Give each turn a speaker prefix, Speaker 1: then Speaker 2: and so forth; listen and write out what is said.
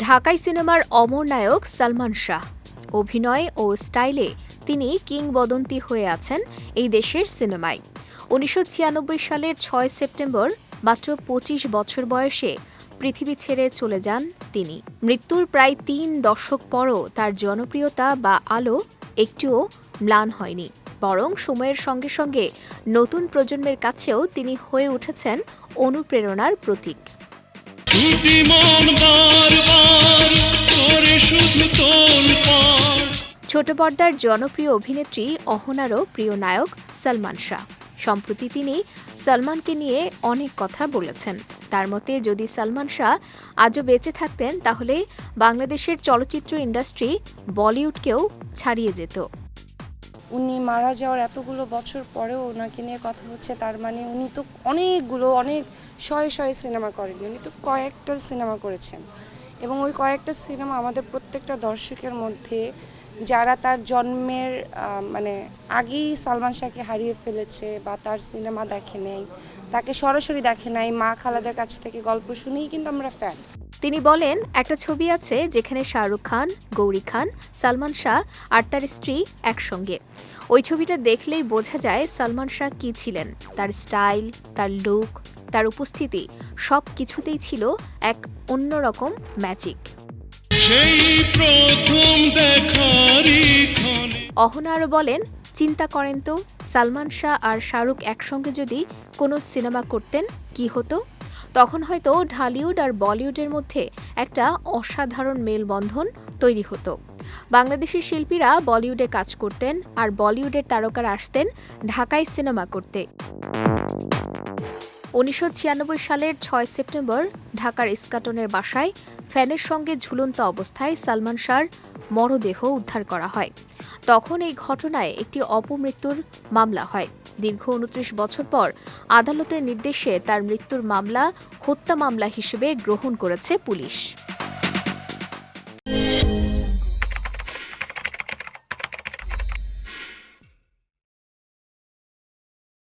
Speaker 1: ঢাকাই সিনেমার অমর নায়ক সালমান শাহ। অভিনয় ও স্টাইলে তিনি কিংবদন্তি হয়ে আছেন এই দেশের সিনেমায়। উনিশশো ছিয়ানব্বই সালের ছয় সেপ্টেম্বর, মাত্র পঁচিশ বছর বয়সে পৃথিবী ছেড়ে চলে যান তিনি। মৃত্যুর প্রায় তিন দশক পরও তার জনপ্রিয়তা বা আলো একটুও ম্লান হয়নি। বরং সময়ের সঙ্গে সঙ্গে নতুন প্রজন্মের কাছেও তিনি হয়ে উঠেছেন অনুপ্রেরণার প্রতীক। ছোট পর্দার জনপ্রিয় অভিনেত্রী অহনারও প্রিয় নায়ক সালমান শাহ। সম্প্রতি তিনি সালমানকে নিয়ে অনেক কথা বলেছেন। তার মতে যদি সালমান শাহ আজও বেঁচে থাকতেন তাহলে বাংলাদেশের চলচ্চিত্র ইন্ডাস্ট্রি বলিউডকেও ছাড়িয়ে যেত।
Speaker 2: উনি মারা যাওয়ার এতগুলো বছর পরেও ওনাকে নিয়ে কথা হচ্ছে, তার মানে উনি তো অনেকগুলো, অনেক শয়ে শয়ে সিনেমা করেননি। উনি তো কয়েকটা সিনেমা করেছেন। এবং ওই কয়েকটা সিনেমা আমাদের প্রত্যেকটা দর্শকের মধ্যে, যারা তার জন্মের মানে আগেই সালমান শাহকে হারিয়ে ফেলেছে বা তার সিনেমা দেখে নেই, তাকে সরাসরি দেখে নাই, মা খালাদের কাছ থেকে গল্প শুনেই কিন্তু আমরা ফ্যান
Speaker 1: তিনি বলেন একটা ছবি আছে যেখানে শাহরুখ খান গৌরী খান সালমান শাহ আর তার স্ত্রী একসঙ্গে। ওই ছবিটা দেখলেই বোঝা যায় সালমান শাহ কী ছিলেন। তার স্টাইল তার লুক তার উপস্থিতি সব কিছুতেই ছিল এক অন্যরকম ম্যাজিক।
Speaker 3: সেই প্রথম
Speaker 1: অহনা আরও বলেন চিন্তা করেন তো সালমান শাহ আর শাহরুখ একসঙ্গে যদি কোনো সিনেমা করতেন কি হতো? তখন হয়তো ঢালিউড আর বলিউডের মধ্যে একটা অসাধারণ মেলবন্ধন তৈরি হতো। বাংলাদেশের শিল্পীরা বলিউডে কাজ করতেন আর বলিউডের তারকারা আসতেন ঢাকায় সিনেমা করতে। উনিশশো ছিয়ানব্বই সালের ছয় সেপ্টেম্বর ঢাকার ইস্কাটনের বাসায় ফ্যানের সঙ্গে ঝুলন্ত অবস্থায় সালমান শাহর মরদেহ উদ্ধার করা হয়। তখন এই ঘটনায় একটি অপমৃত্যুর মামলা হয়। দীর্ঘ উনত্রিশ বছর পর আদালতের নির্দেশে তার মৃত্যুর মামলা হত্যা মামলা হিসেবে গ্রহণ করেছে পুলিশ।